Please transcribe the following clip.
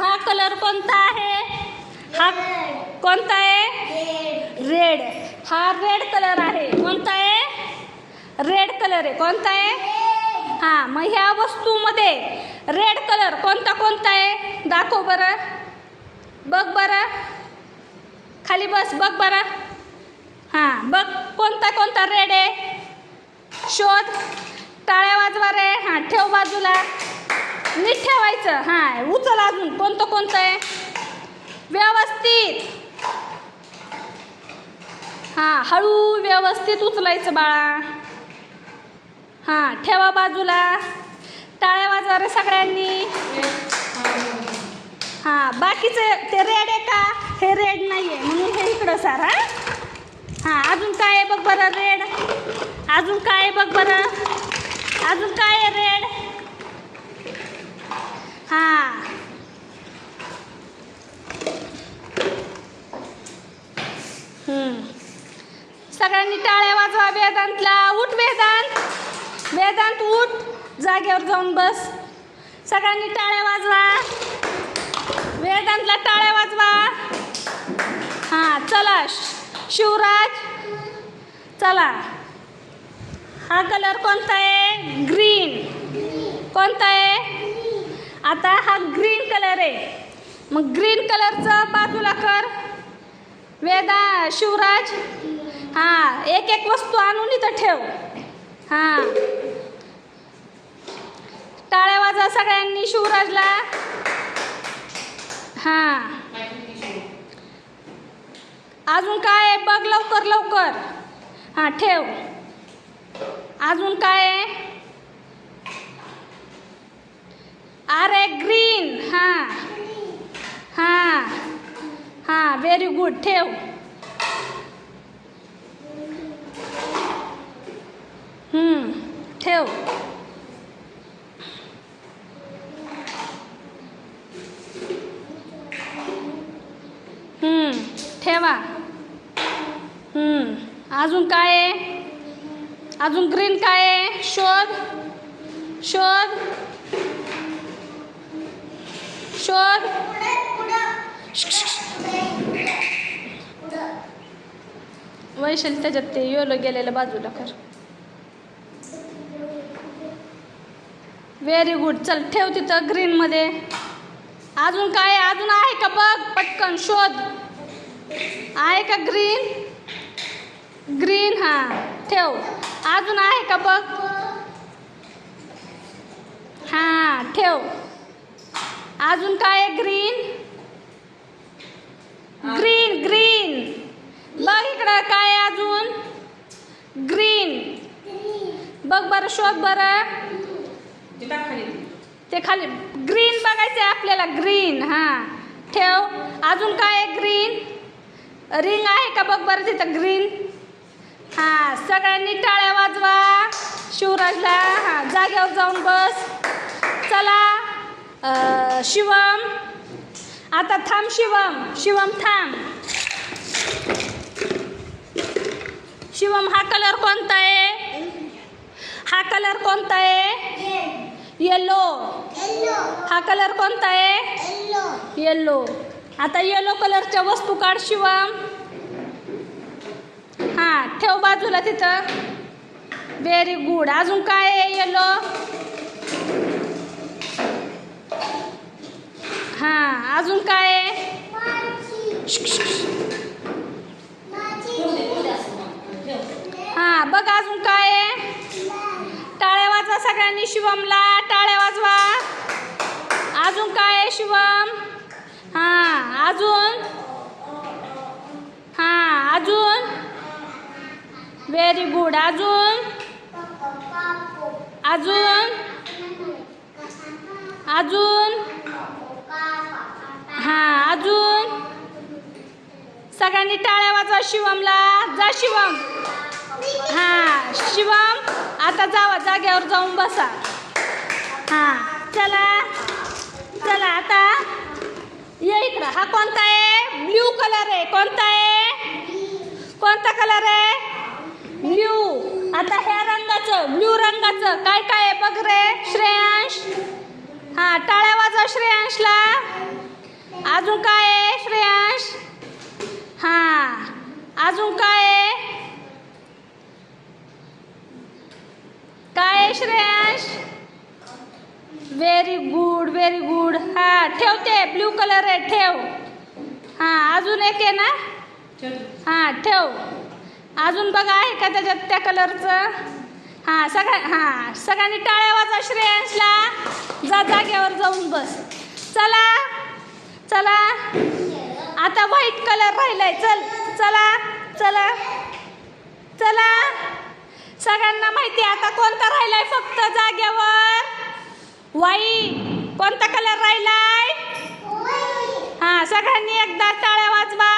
हा कलर कोणता आहे? हा कोणता आहे? रेड. हा रेड कलर आहे. कोणता आहे? रेड कलर आहे. कोणता आहे? हां मग ह्या वस्तूमध्ये रेड कलर कोणता कोणता आहे? दाखव बरं. बघ बरं. खाली बस बघ बरं. हां बघ कोणता कोणता रेड आहे. शोध. टाळ्या वाजवा रे. हां ठेव बाजूला. नीट ठेवायचं. हां उचल अजून. कोणतं कोणतं आहे? व्यवस्थित. हां हळू व्यवस्थित उचलायचं बाळा. हां ठेवा बाजूला. टाळ्या वाजवा रे सगळ्यांनी. हां बाकीचं ते रेड आहे का? हे रेड नाही आहे म्हणून हे इकडं सार. हां हां अजून काय आहे बघ बरं रेड अजून काय आहे बघ बरं? अजून काय आहे रेड हां हम्म. सगळ्यांनी टाळ्या वाजवा वेदांतला. उठ वेदांत. वेदांत उठ. जागेवर जाऊन बस. सगळ्यांनी टाळ्या वाजवा. वेदांतला टाळ्या वाजवा. हां चला. शिवराज चला. हा कलर कोणता आहे? ग्रीन कोणता आहे? आता हा ग्रीन कलर आहे. मग ग्रीन कलरचं बाजूला कर. वेदा शिवराज. हां एक एक वस्तू आणून इथं ठेव. हां. टाळ्या वाजा सगळ्यांनी शिवराजला. हां. अजून काय आहे? बघ लवकर लवकर. हां ठेव. अजून काय आहे? अरे ग्रीन हां. हां. हां व्हेरी गुड ठेव. ठेव. ठेवा. अजून काय आहे? अजून ग्रीन काय आहे? शोध. शोध. शोध वैशाली त्याच्यात ते योलो गेलेलं बाजूला कर. व्हेरी गुड चल ठेव तिथं ग्रीनमध्ये अजून काय? अजून आहे का बघ? पटकन शोध. आहे का ग्रीन ग्रीन हां. ठेव. अजून आहे का बघ? हां ठेव. अजून काय आहे? ग्रीन ग्रीन ग्रीन बघ इकडं काय आहे अजून. ग्रीन बघ बरं शोध बरं. ते खाली. ग्रीन बघायचं आहे आपल्याला ग्रीन हां. ठेव. अजून काय आहे? ग्रीन रिंग आहे का? बघ बरं तिथं ग्रीन हां सगळ्यांनी टाळ्या वाजवा. शिवराजला हां जागेवर जाऊन बस. चला. शिवम. आता थांब शिवम. शिवम थांब. शिवम हा कलर कोणता आहे? हा कलर कोणता आहे? येलो हा कलर कोणता आहे? येल्लो आता येलो कलरच्या वस्तू काढ शिवम. हां ठेव बाजूला तिथं. व्हेरी गुड अजून काय आहे येलो हां अजून काय? आहे हां बघ अजून काय? आहे टाळ्या वाजवा सगळ्यांनी शिवमला टाळ्या वाजवा. अजून काय आहे शिवम हां अजून? हां अजून? व्हेरी गुड अजून? अजून? अजून? सगळ्यांनी टाळ्या वाजवा शिवमला. जा शिवम. हां शिवम आता जावा जाग्यावर जाऊन बसा. हां चला चला आता ये इकडं. हा कोणता आहे? ब्ल्यू कलर आहे. कोणता आहे? कोणता कलर आहे? ब्ल्यू आता ह्या रंगाचं ब्ल्यू रंगाचं. काय काय आहे बघ रे श्रेयांश. हां टाळ्या वाजवा श्रेयांशला. अजून काय आहे श्रेयांश? हां. अजून काय आहे? काय आहे Shreyansh? Very good very good हां ठेवते ब्ल्यू कलर आहे ठेव. हां अजून एक आहे ना? हां ठेव. अजून बघा आहे का त्याच्यात त्या कलरचं हां सगळ्या हां सगळ्यांनी टाळ्या वाजा श्रेयांशला. जा जागेवर जाऊन बस. चला. चला. आता व्हाईट कलर राहिलाय. चल चला चला चला. सगळ्यांना माहिती आता कोणता राहिलाय फक्त जागेवर? व्हाईट कोणता कलर राहिलाय? हां सगळ्यांनी एकदा टाळ्या वाजवा.